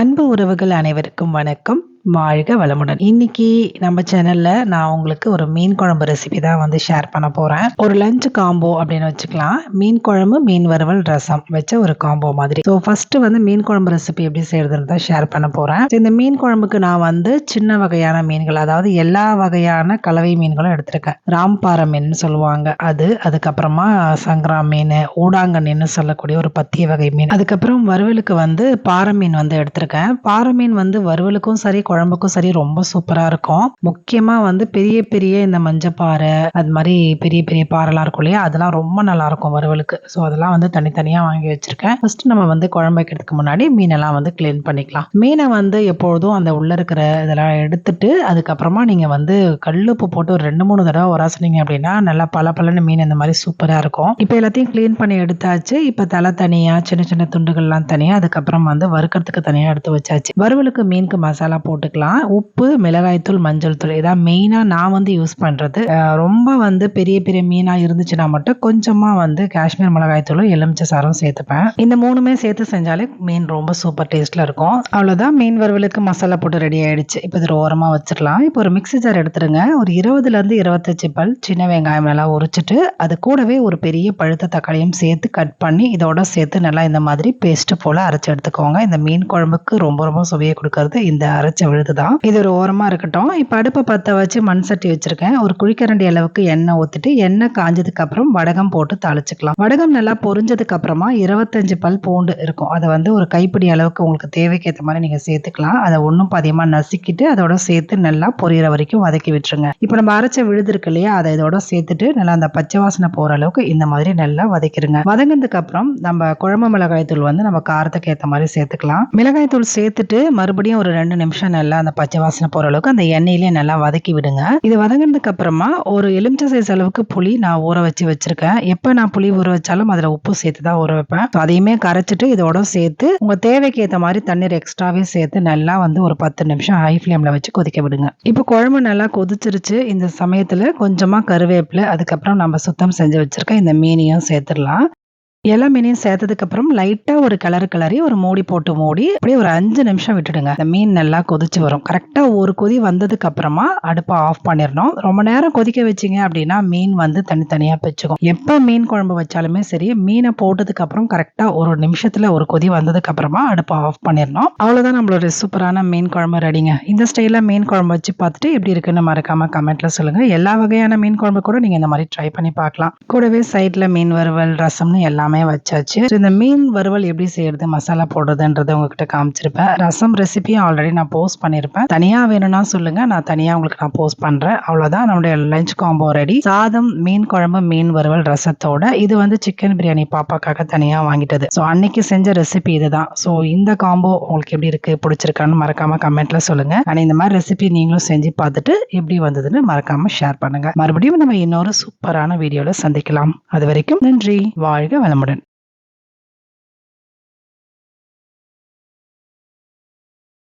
அன்பு உறவுகள் அனைவருக்கும் வணக்கம். வாழ்க வளமுடன். இன்னைக்கு நம்ம சேனல்ல நான் உங்களுக்கு ஒரு மீன் குழம்பு ரெசிபி தான் வந்து ஷேர் பண்ண போறேன். ஒரு லஞ்ச் காம்போ அப்படின்னு வச்சுக்கலாம். மீன் குழம்பு மீன் வறுவல் ரசம் வச்ச ஒரு காம்போ மாதிரி. ஸோ ஃபர்ஸ்ட் வந்து மீன் குழம்பு ரெசிபி எப்படி செய்யறதுன்னு தான் ஷேர் பண்ண போறேன். இந்த மீன் குழம்புக்கு நான் வந்து சின்ன வகையான மீன்கள் அதாவது எல்லா வகையான கலவை மீன்களும் எடுத்திருக்கேன். ராம்பாறை மீன் சொல்லுவாங்க. அது அதுக்கப்புறமா சங்கரா மீன் ஊடாங்கன்னு சொல்லக்கூடிய ஒரு பத்திய வகை மீன். அதுக்கப்புறம் வறுவலுக்கு வந்து பாறை மீன் வந்து எடுத்திருக்கேன். பாறை மீன் வந்து வறுவலுக்கும் சரி குழம்புக்கும் சரி ரொம்ப சூப்பரா இருக்கும். முக்கியமா வந்து பெரிய பெரிய இந்த மஞ்சப்பாறை அது மாதிரி பெரிய பெரிய பாறைலாம் இருக்கும் இல்லையா? அதெல்லாம் ரொம்ப நல்லா இருக்கும் வறுவலுக்கு. ஸோ அதெல்லாம் வந்து தனித்தனியா வாங்கி வச்சிருக்கேன். ஃபர்ஸ்ட் நம்ம வந்து குழம்பு வைக்கிறதுக்கு முன்னாடி மீனெல்லாம் வந்து க்ளீன் பண்ணிக்கலாம். மீனை வந்து எப்பொழுதும் அந்த உள்ள இருக்கிற இதெல்லாம் எடுத்துட்டு அதுக்கப்புறமா நீங்க வந்து கல்லுப்பு போட்டு ஒரு ரெண்டு மூணு தடவை உரசுனீங்க அப்படின்னா நல்லா பல பலன்னு மீன் இந்த மாதிரி சூப்பரா இருக்கும். இப்போ எல்லாத்தையும் க்ளீன் பண்ணி எடுத்தாச்சு. இப்போ தலை தனியா சின்ன சின்ன துண்டுகள்லாம் தனியா அதுக்கப்புறம் வந்து வறுக்கிறதுக்கு தனியா எடுத்து வச்சாச்சு. வறுவலுக்கு மீனுக்கு மசாலா போட்டு போட்டுக்கலாம். உப்பு மிளகாய்த்தூள் மஞ்சள் தூள் இதான் மெயினாக நான் வந்து யூஸ் பண்ணுறது ரொம்ப வந்து பெரிய பெரிய மீனாக இருந்துச்சுன்னா மட்டும் கொஞ்சமாக வந்து காஷ்மீர் மிளகாய்த்தூளும் எலுமிச்சை சாரம் சேர்த்துப்பேன். இந்த மூணுமே சேர்த்து செஞ்சாலே மீன் ரொம்ப சூப்பர் டேஸ்ட்டில் இருக்கும். அவ்வளோதான் மீன் வறுவலுக்கு மசாலா போட்டு ரெடி ஆகிடுச்சு இப்போ இதில் ஓரமாக வச்சிடலாம். இப்போ ஒரு மிக்ஸி ஜார் எடுத்துருங்க. ஒரு இருபதுலேருந்து இருபத்தஞ்சி பல் சின்ன வெங்காயம் நல்லா உரிச்சிட்டு அது கூடவே ஒரு பெரிய பழுத்த தக்காளியும் சேர்த்து கட் பண்ணி இதோட சேர்த்து நல்லா இந்த மாதிரி பேஸ்ட் போல் அரைச்சி எடுத்துக்கோங்க. இந்த மீன் குழம்புக்கு ரொம்ப ரொம்ப சுவையை கொடுக்கறது இந்த அரைச்ச விழுதுதான் இது ஒரு ஓரமா இருக்கட்டும். இப்போ அடுப்பை பற்ற வச்சு மண் சட்டி வச்சிருக்கேன். ஒரு குழிக்கரண்டி அளவுக்கு எண்ணெய் ஊத்திட்டு எண்ணெய் காஞ்சதுக்கு அப்புறம் வடகம் போட்டு தாளிச்சுக்கலாம். வடகம் நல்லா பொரிஞ்சதுக்கு அப்புறமா இருபத்தஞ்சு பல் பூண்டு இருக்கும். அதை வந்து ஒரு கைப்பிடி அளவுக்கு உங்களுக்கு தேவைக்கு ஏற்ற மாதிரி நீங்க சேர்த்துக்கலாம். அதை ஒன்றும் பாதியமா நசுக்கிட்டு அதோட சேர்த்து நல்லா பொரியிற வரைக்கும் வதக்கி விட்டுருங்க. இப்போ நம்ம அரைச்ச விழுது இருக்கு இல்லையா? அதை இதோட சேர்த்துட்டு நல்லா அந்த பச்சை வாசனை போற அளவுக்கு இந்த மாதிரி நல்லா வதக்கிடுங்க வதங்கினதுக்கு அப்புறம் நம்ம குழம்பு மிளகாய் தூள் வந்து நம்ம காரத்துக்கு ஏற்ற மாதிரி சேர்த்துக்கலாம். மிளகாய் தூள் சேர்த்துட்டு மறுபடியும் ஒரு ரெண்டு நிமிஷம் நல்லா அந்த பச்சை வாசனை போற அளவுக்கு அந்த எண்ணெயிலே நல்லா வதக்கி விடுங்க. இது வதங்கினதுக்கு அப்புறமா ஒரு எலுமிச்சை சைஸ் அளவுக்கு புளி நான் ஊற வச்சு வச்சிருக்கேன். எப்ப நான் புளி ஊற வச்சாலும் அதுல உப்பு சேர்த்து தான் ஊற வைப்பேன். அதையுமே கரைச்சிட்டு இதோட சேர்த்து உங்க தேவைக்கு ஏற்ற மாதிரி தண்ணீர் எக்ஸ்ட்ராவே சேர்த்து நல்லா வந்து ஒரு பத்து நிமிஷம் ஹை ஃப்ளேமில் வச்சு கொதிக்க விடுங்க. இப்போ குழம்பு நல்லா கொதிச்சிருச்சு. இந்த சமயத்துல கொஞ்சமா கருவேப்பிலை அதுக்கப்புறம் நம்ம சுத்தம் செஞ்சு வச்சிருக்க இந்த மீனையும் சேர்த்துடலாம். எல்லா மீனையும் சேர்த்ததுக்கு அப்புறம் லைட்டா ஒரு கலர் கலரி ஒரு மூடி போட்டு மூடி அப்படியே ஒரு அஞ்சு நிமிஷம் விட்டுடுங்க. இந்த மீன் நல்லா கொதிச்சு வரும். கரெக்டா ஒரு கொதி வந்ததுக்கு அப்புறமா அடுப்பை ஆஃப் பண்ணிடணும். ரொம்ப நேரம் கொதிக்க வச்சீங்க அப்படின்னா மீன் வந்து தனித்தனியா பிச்சுக்கும். எப்ப மீன் குழம்பு வச்சாலுமே சரி மீனை போட்டதுக்கு அப்புறம் கரெக்டா ஒரு நிமிஷத்துல ஒரு கொதி வந்ததுக்கு அப்புறமா அடுப்பை ஆஃப் பண்ணிடணும். அவ்வளவுதான் நம்மளோட சூப்பரான மீன் குழம்பு ரெடிங்க இந்த ஸ்டைல மீன் குழம்பு வச்சு பார்த்துட்டு எப்படி இருக்குன்னு மறக்காம கமெண்ட்ல சொல்லுங்க. எல்லா வகையான மீன் குழம்பு கூட நீங்க இந்த மாதிரி ட்ரை பண்ணி பார்க்கலாம். கூடவே சைட்ல மீன் வறுவல் ரசம்னு எல்லாமே வச்சாச்சு. இந்த மீன் வறுவல் எப்படி செய்யறது மசாலா போடுறதுன்றதை உங்ககிட்ட காமிச்சிருப்பேன். ரசம் ரெசிபியும் ஆல்ரெடி நான் போஸ்ட் பண்ணியிருப்பேன் தனியா வேணும்னா சொல்லுங்க நான் தனியா உங்களுக்கு நான் போஸ்ட் பண்றேன். அவ்வளவுதான் நம்மளுடைய லஞ்ச் காம்போ ரெடி சாதம் மீன் குழம்பு மீன் வறுவல் ரசத்தோட. இது வந்து சிக்கன் பிரியாணி பாப்பாக்காக தனியா வாங்கிட்டது. ஸோ அன்னைக்கு செஞ்ச ரெசிபி இதுதான். ஸோ இந்த காம்போ உங்களுக்கு எப்படி இருக்கு பிடிச்சிருக்கான்னு மறக்காம கமெண்ட்ல சொல்லுங்க. அண்ட் இந்த மாதிரி ரெசிபி நீங்களும் செஞ்சு பார்த்துட்டு எப்படி வந்ததுன்னு மறக்காம ஷேர் பண்ணுங்க. மறுபடியும் நம்ம இன்னொரு சூப்பரான வீடியோல சந்திக்கலாம். அது வரைக்கும் நன்றி. வாழ்க வளம்